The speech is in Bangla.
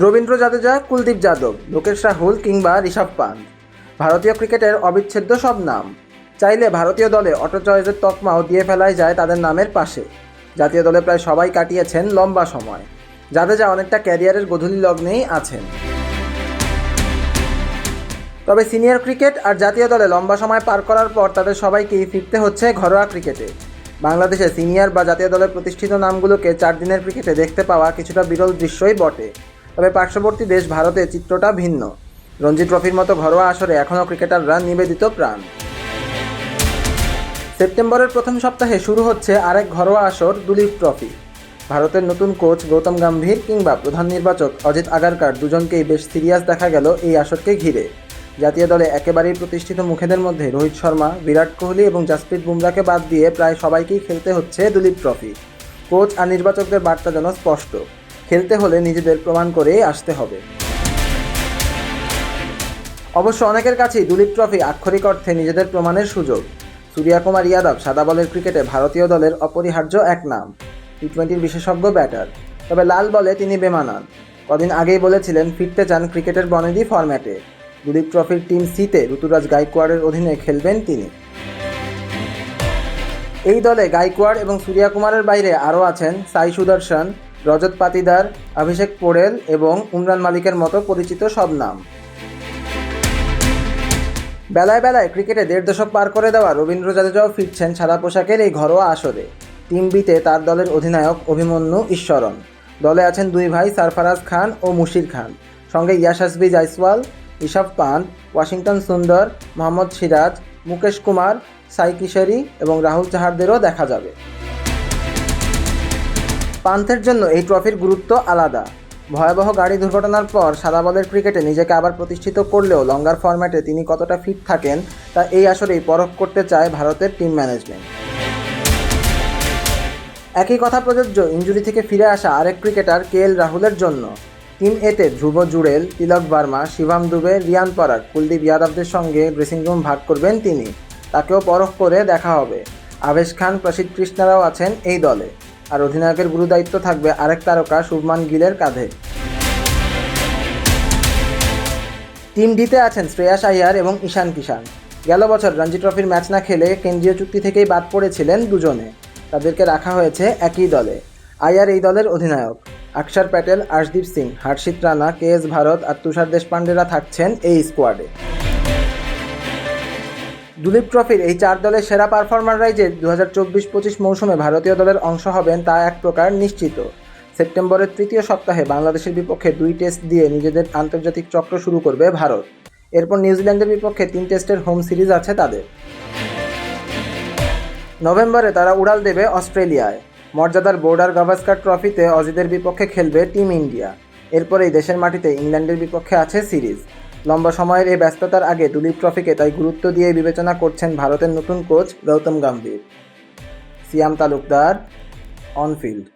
রবীন্দ্র জাদেজা, কুলদীপ যাদব লোকেশ রাহুল কিংবা ঋষভ পান্ত ভারতীয় ক্রিকেটের অবিচ্ছেদ্য সব নাম। চাইলে ভারতীয় দলে অটো চয়েসের তকমাও দিয়ে ফেলাই যায় তাদের নামের পাশে। জাতীয় দলে প্রায় সবাই কাটিয়েছেন লম্বা সময়। জাদেজা অনেকটা ক্যারিয়ারের গধূলি লগ্নেই আছেন। তবে সিনিয়র ক্রিকেট আর জাতীয় দলে লম্বা সময় পার করার পর তাদের সবাইকেই ফিরতে হচ্ছে ঘরোয়া ক্রিকেটে। বাংলাদেশে সিনিয়র বা জাতীয় দলের প্রতিষ্ঠিত নামগুলোকে চার দিনের ক্রিকেটে দেখতে পাওয়া কিছুটা বিরল দৃশ্যই বটে। তবে পার্শ্ববর্তী দেশ ভারতে চিত্রটা ভিন্ন। রঞ্জি ট্রফির মতো ঘরোয়া আসরে এখনও ক্রিকেটাররা নিবেদিত প্রাণ। সেপ্টেম্বরের প্রথম সপ্তাহে শুরু হচ্ছে আরেক ঘরোয়া আসর দুলীপ ট্রফি। ভারতের নতুন কোচ গৌতম গম্ভীর কিংবা প্রধান নির্বাচক অজিত আগারকার দুজনকেই বেশ সিরিয়াস দেখা গেল এই আসরকে ঘিরে। জাতীয় দলে একেবারেই প্রতিষ্ঠিত মুখেদের মধ্যে রোহিত শর্মা, বিরাট কোহলি এবং জাসপ্রীত বুমরাকে বাদ দিয়ে প্রায় সবাইকেই খেলতে হচ্ছে দুলীপ ট্রফি। কোচ আর নির্বাচকদের বার্তা যেন স্পষ্ট। খেলতে হলে নিজেদের প্রমাণ করেই আসতে হবে। অবশ্য অনেকের কাছেই দুলীপ ট্রফি আক্ষরিক অর্থে নিজেদের প্রমাণের সুযোগ। সূর্যা কুমার ইয়াদব সাদা বলের ক্রিকেটে ভারতীয় দলের অপরিহার্য এক নাম টি টোয়েন্টির বিশেষজ্ঞ ব্যাটার। তবে লাল বলে তিনি বেমানান। কদিন আগেই বলেছিলেন, ফিরতে চান ক্রিকেটের বনেদি ফরম্যাটে। দুলীপ ট্রফির টিম সিতে ঋতুরাজ গাইকোয়াড়ের অধীনে খেলবেন তিনি। এই দলে গাইকোয়াড় এবং সূর্যা কুমারের বাইরে আরও আছেন সাই সুদর্শন রজত পাতিদার, অভিষেক পোড়েল এবং উমরান মালিকের মতো পরিচিত সব নাম। বেলায় বেলায় ক্রিকেটে দেড় দশক পার করে দেওয়া রবীন্দ্র জাদেজাও ফিরছেন সাদা পোশাকের এই ঘরোয়া আসরে। টিম বিতে তার দলের অধিনায়ক অভিমন্যু ঈশ্বরন। দলে আছেন দুই ভাই সারফারাজ খান ও মুশির খান। সঙ্গে ইয়াশাসবি জাইসওয়াল ঋষভ পান্ত ওয়াশিংটন সুন্দর, মোহাম্মদ সিরাজ, মুকেশ কুমার, সাই কিশোরী এবং রাহুল চাহারদেরও দেখা যাবে। পান্থের জন্য এই ট্রফির গুরুত্ব আলাদা। ভয়াবহ গাড়ি দুর্ঘটনার পর সাদা বলের ক্রিকেটে নিজেকে আবার প্রতিষ্ঠিত করলেও লঙ্গার ফরম্যাটে তিনি কতটা ফিট থাকেন, তা এই আসরেই পরখ করতে চায় ভারতের টিম ম্যানেজমেন্ট। একই কথা প্রযোজ্য, ইঞ্জুরি থেকে ফিরে আসা আরেক ক্রিকেটার কে এল রাহুলের জন্য। টিম এতে ধ্রুব জুড়েল, তিলক বার্মা, শিবাম দুবে, রিয়ান পরাগ, কুলদীপ যাদবদের সঙ্গে ড্রেসিং রুম ভাগ করবেন তিনি। তাকেও পরখ করে দেখা হবে। আবেশ খান, প্রসিদ্ধ কৃষ্ণারাও আছেন এই দলে। আর অধিনায়কের গুরুদায়িত্ব থাকবে আরেক তারকা শুভমান গিলের কাঁধে। টিম ডিতে আছেন শ্রেয়াস আইয়ার এবং ঈশান কিষান গেল বছর রঞ্জি ট্রফির ম্যাচ না খেলে কেন্দ্রীয় চুক্তি থেকেই বাদ পড়েছিলেন দুজনে। তাদেরকে রাখা হয়েছে একই দলে। আইয়ার এই দলের অধিনায়ক। অক্ষর প্যাটেল, আশদীপ সিং, হর্ষিত রানা, কে এস ভারত আর তুষার দেশপান্ডেরা থাকছেন এই স্কোয়াডে। দুলীপ ট্রফির এই চার দলের সেরা পারফরমাররাই যে দু হাজার চব্বিশ পঁচিশ মৌসুমে ভারতীয় দলের অংশ হবেন তা এক প্রকার নিশ্চিত। সেপ্টেম্বরের তৃতীয় সপ্তাহে বাংলাদেশের বিপক্ষে দুই টেস্ট দিয়ে নিজেদের আন্তর্জাতিক চক্র শুরু করবে ভারত। এরপর নিউজিল্যান্ডের বিপক্ষে তিন টেস্টের হোম সিরিজ আছে তাদের। নভেম্বরে তারা উড়াল দেবে অস্ট্রেলিয়ায়। মর্যাদার বোর্ডার গাভাস্কার ট্রফিতে অজিদের বিপক্ষে খেলবে টিম ইন্ডিয়া। এরপরেই দেশের মাটিতে ইংল্যান্ডের বিপক্ষে আছে সিরিজ। লম্বা সময়ের এই ব্যস্ততার আগে দুলীপ ট্রফিকে তাই গুরুত্ব দিয়ে বিবেচনা করছেন ভারতের নতুন coach Gautam Gambhir. Siyam Talukdar, on field.